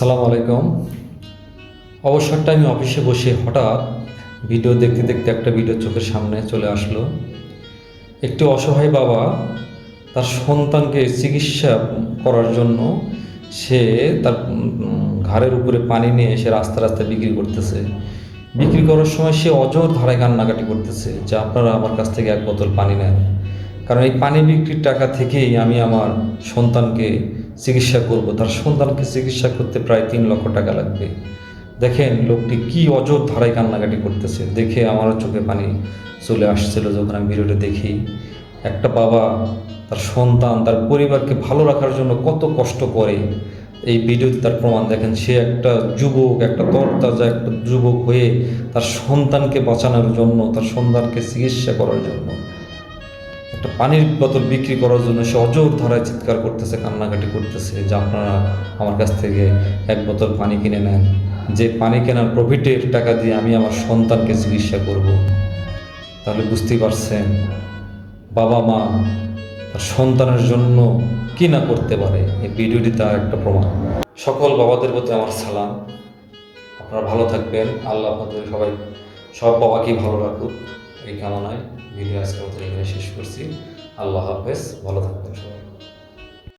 আসসালামু আলাইকুম। অবসর টাইমে অফিসে বসে হঠাৎ ভিডিও দেখতে দেখতে একটা ভিডিও চোখের সামনে চলে আসলো। একটি অসহায় বাবা তার সন্তানকে চিকিৎসা করার জন্য সে তার ঘাড়ের উপরে পানি নিয়ে সে রাস্তা রাস্তায় বিক্রি করতেছে। বিক্রি করার সময় সে অজর ধারায় কান্নাকাটি করতেছে যে আপনারা আমার কাছ থেকে এক বোতল পানি নেন। কারণ এই পানি বিক্রির টাকা থেকেই আমি আমার সন্তানকে চিকিৎসা করব। তার সন্তানকে চিকিৎসা করতে প্রায় তিন লক্ষ টাকা লাগবে। দেখেন, লোকটি কি অজর ধারায় কান্নাকাটি করতেছে। দেখে আমারও চোখে পানি চলে আসছিল যখন আমি ভিডিওটা দেখি। একটা বাবা তার সন্তান, তার পরিবারকে ভালো রাখার জন্য কত কষ্ট করে এই ভিডিওতে তার প্রমাণ দেখেন। সে একটা যুবক, একটা তরতাজা, একটা যুবক হয়ে তার সন্তানকে বাঁচানোর জন্য, তার সন্তানকে চিকিৎসা করার জন্য একটা পানির বোতল বিক্রি করার জন্য সে অজোর ধারায় চিৎকার করতেছে, কান্নাকাটি করতেছে যে আপনারা আমার কাছ থেকে এক বোতল পানি কিনে নেন। যে পানি কেনার প্রফিটের টাকা দিয়ে আমি আমার সন্তানকে চিকিৎসা করব। তাহলে বুঝতেই পারছেন, বাবা মা তার সন্তানের জন্য কি না করতে পারে, এই ভিডিওটি তার একটা প্রমাণ। সকল বাবাদের প্রতি আমার সালাম। আপনারা ভালো থাকবেন। আল্লাহ আপনাদের সবাই, সব বাবাকেই ভালো রাখুক। এই কামনায় ভিডিও আজকের মতো এখানে শেষ করছি। আল্লাহ হাফেজ ভালো থাকবেন সবাই।